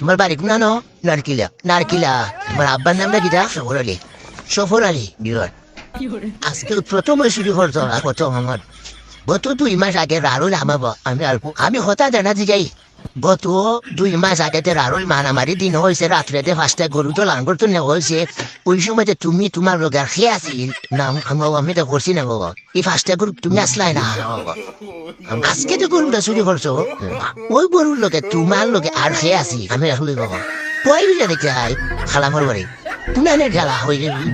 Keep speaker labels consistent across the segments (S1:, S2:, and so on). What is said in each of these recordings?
S1: তোমার বাড়ি কোনানো নারকিলা। নারকিলা। তোমার আব্বার নামটা কিটা সফর আলী। সফর আলী বিবার আজকে প্রথম শুরু করতো না প্রথম আমার। গত দুই মাস আগে রারুল আমাবো আমি অল্প আমি হঠাৎ জানাতে যাই। গত দুই মাস আগে তো রারুল মারামারি দিন হয়েছে রাত্রেতে পাঁচটা গরু তো লাঙ্গর তো নেওয়া হয়েছে ওই সময় তুমি তোমার লোকের খেয়ে আসিল না আমি- তো করছি না, বাবা। এই পাঁচটা গরু তুমি আসলাই না। আজকে তো গরুটা চুরি করছ, ওই গরুর লোকে তোমার লোকে আর খেয়ে আসি আমি আসলে, বাবা। কয় বুঝে দেখে আই খালামর বাড়ি। পুনানের খেলা হয়ে যাবি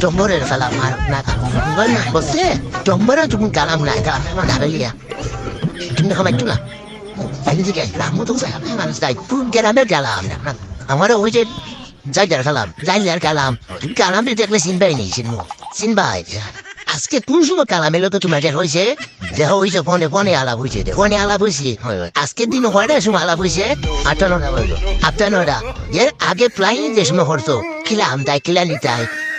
S1: টম্বরের ফেলা মার না বল না বসে টম্বরে তুমি কালাম না তুমি খাবার একটু রামু তো মানুষ তাই গেলাম। ওই যে যাই যার কালাম যাই যার কালাম তুমি দেখলে চিনবাই নেই, চিনবো। চিনবাই। আজকে কোন সময় কালাম এলো তো তোমার হয়েছে দেহ হয়েছে ফোনে ফোনে আলাপ হয়েছে ফোনে আলাপ হয়েছে আজকের দিন হয় না সময় আলাপ হয়েছে আটটা নটা বলল আটটা নটা এর আগে প্রায় যে সময় হতো কিলা আমতাই কিলা নিতাই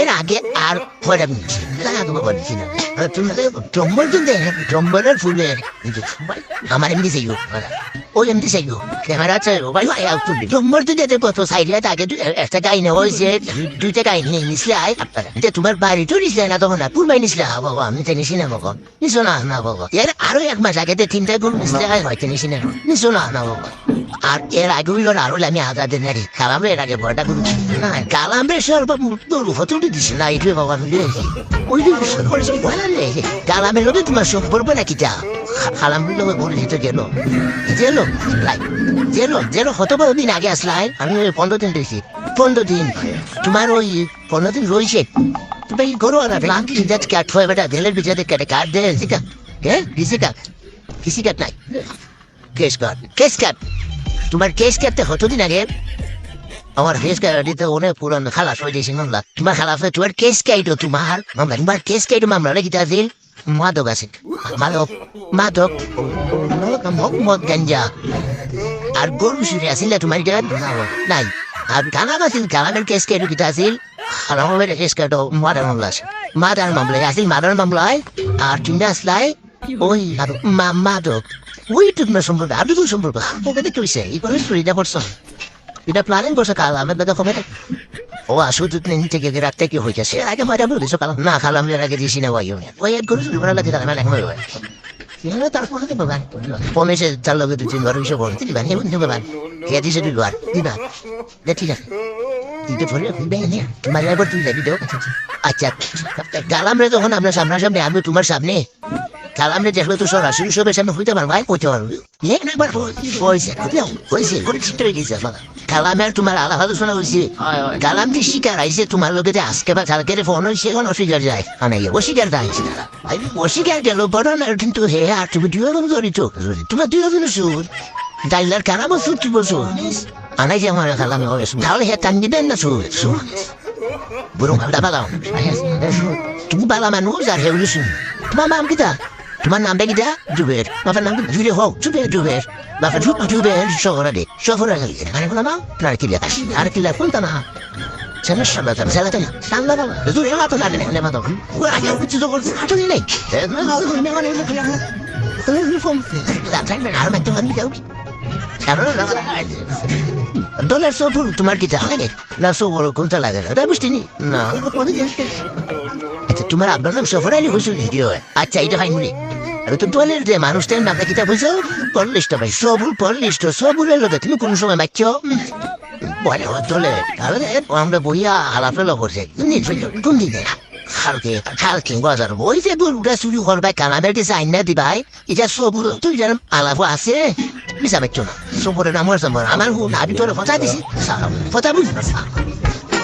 S1: এর আগে আর পরে বলছি না। তুমি টম্বর কিন্তু টম্বরের ফুলে আমার এমনি চাইও ওই এমনি চাইও ক্যামেরা চাইও ভাই ভাই আউট তুলবি টম্বর তো যেতে কত সাইডে আগে একটা নেওয়া হয়েছে দুইটা নিয়ে নিছিলে আয় আপনারা। যে তোমার বাড়ি তো নিছিলে না তখন না পুরবাই নিছিলে। হা বাবা, আমি তো নিছি না, বাবা। নিছো না না, বাবা। এর আরও এক মাস আগে তিনটা গরু নিছিলে আয় হয়তো নিছি না। নিছো না না, বাবা। আর এর আগে হইল না আরও আমি আজাদের নারী কালামে এর আগে বড়টা গুরু না কালামে সর্ব তোর হতুটি দিছে। না এইটুয়ে বাবা মিলে। ওই কালামের লোকে তোমার সম্পর্ক নাকি যা কালামের লোকে বলে যেতে গেল। গেল? গেল? গেল? হত দিন আগে আসলাই আমি ওই পনেরো দিন দেখছি পনেরো দিন। তোমার ওই পনেরো দিন রয়েছে। তুমি করো না লাঙ্কি যাচ কাট হয়ে বেটা ঢেলের বিচারে কেটে কাট দে শিকা হ্যাঁ? কিসি কাট নাই। কেস কাট কেস কাট তোমার কেস কাটতে হতো দিন আগে? আমার কেস কাটিতে অনেক পুরান খালাস হয়ে গেছে, মামলা। তোমার খালাস তোমার কেস কাইটো তোমার মামলা। তোমার কেস কাইটো মামলা, নাকি তাদের মাদক আছে? মাদক মাদক মদ গাঞ্জা। আর গরু শুনে আসিল তোমার নাই। আর কালাম আছিল কালামের কেস কিটা আছিল খালামের কেস কাইটো মাদার মামলা আছে। মাদার মামলা আছিল মাদার মামলায়, আর তিনটা আসলাই ওই মাদক। ওই টুকনো সম্পর্ক আর দুটো সম্পর্ক ওকে দেখতে হয়েছে এই করে এটা করছ এটা প্ল্যানিং করছে কাল আমার দাদা কমে ও আসু তুই নিন থেকে রাখতে কি হয়ে আগে মারা বলে সকাল না খালাম এর আগে দিছি না ওই ওই এক করে শুরু করা লাগে তার মানে হয় হয় তারপরে তো বাবা পমেছে তার লগে দুই তিনবার হিসেবে বলতে দিবা নিয়ে বন্ধু বাবা কে দিছে দুইবার দিবা ঠিক আছে দিতে পরে খুলবে না তোমার তুই যাবি দেও আচ্ছা গালাম রে তখন আমরা সামনাসামনি আমি তোমার সামনে কালাম দেখলে তো সরাসরি সবের সামনে হইতে পারব আয় করতে পারব। একবার হয়েছে হয়েছে করে ঠিক হয়ে গেছে বাবা কালামের তোমার আলাদা শোনা হয়েছে কালাম যে শিকার আইছে তোমার লোকে যে আজকে বা কালকে ফোন হয়েছে এখন অস্বীকার যায়। মানে অস্বীকার আইছে অস্বীকার গেল বড় না কিন্তু হে আর তুমি রকম জড়িত। তোমার রকম সুর। ডাইলার কালাম সুর কি বলছো আনাই যে আমার কালাম তাহলে হে টান দিবেন না সুর। সুর। burung ada balam তুমি বালা মানুষ আর হেউলি শুন তোমার নাম কিটা তোমার নামটা কিটা জুবের। বাবার নাম জুড়ে হোক জুবের জুবের। বাবা জুব জুবের শহরে দে শহরে গেলে মানে কোনো নাম আর কোনটা না না আগে না না না মানে আর যাও ডলার সফর তোমার কি না সফর কোনটা লাগে না? বুঝতে নি? না। আচ্ছা তোমার আপনার নাম সফর আলী ভিডিও আচ্ছা এটা হয় মনে। আরে, তো ডলের যে মানুষটার নামটা কিতা বুঝছ পড়লিশটা ভাই সবুর পড়লিষ্ট সবুরের লোকে তুমি কোন সময় বাচ্চ বলে ডলে তাহলে আমরা বইয়া হালাফেলা করছে। কোন দিনে কালকে কালকে বাজার ওই যে গরুটা চুরি করবাই কানাদের দিছে আইনা দিবাই। এটা সবুর তুই যেন আলাপ আছে। bisa betul. Sumber nama sama. Amal hu nabi tu orang fata di sini.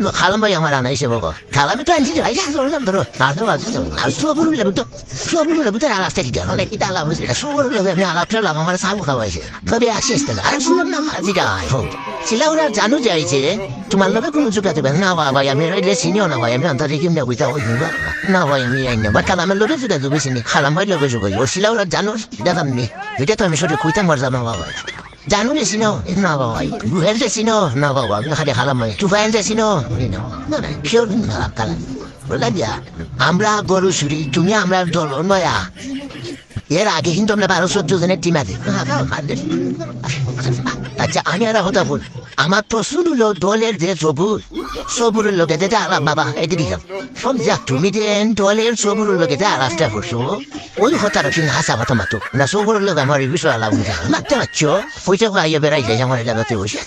S1: যেটা দিলে হাসা কথা হয়েছে একটু তো মিশা মাতিস না খালাম ভাই আমার আনা এসে বকো খালামে তো আনছি যাই যাই ধরলাম ধরো আর তো আছে আর সবুর লেবু তো সবুর লেবু তো আলাপটা দিতে হবে কি তা আলাপ হয়েছে সবুর লেবু, আমি আলাপটা লাভ আমার সাবু খাওয়াইছে তবে আসিস তো আর শুনলাম না যাই। হোক ছিল ওরা জানো যাইছে তোমার লোকে কোনো দেবে না ভাই, আমি রইলে চিনিও না ভাই, আমি অন্তরে কিমনে বুঝতে ওই না ভাই। আমি আইন না। বা খালামের লোকে চুকা দেবে চিনি খালাম ভাই লোকে ও ছিল ওরা জানো দেখাম নি। এটা তো আমি সঠিক কইতাম মার জানো বাবা জানো রে চিনো না বাবা গুহের যে চিনো না বাবা আমি খালি খালাম ভাই টুফাইল যে চিনো না না কেউ না খালাম বলে দিয়া আমরা গরু চুরি তুমি আমরা দল নয়া এর আগে কিন্তু আমরা বারো চোদ্দ জনের টিম আছে। আচ্ছা আমি আর কথা বল আমার প্রশ্ন হলো দলের যে সবুর, সবুরের লোকে যেটা আলাপ, বাবা এটি দিলাম। শোন, যা, তুমি যে দলের সবুরের লোকে যে আলাপটা করছ, ওই কথাটা তুমি হাসা কথা মাতো? না, সবুরের লোক আমার এই বিষয়ে আলাপ মারতে পারছ? পয়সা বেড়াই যায় আমার জায়গাতে বসে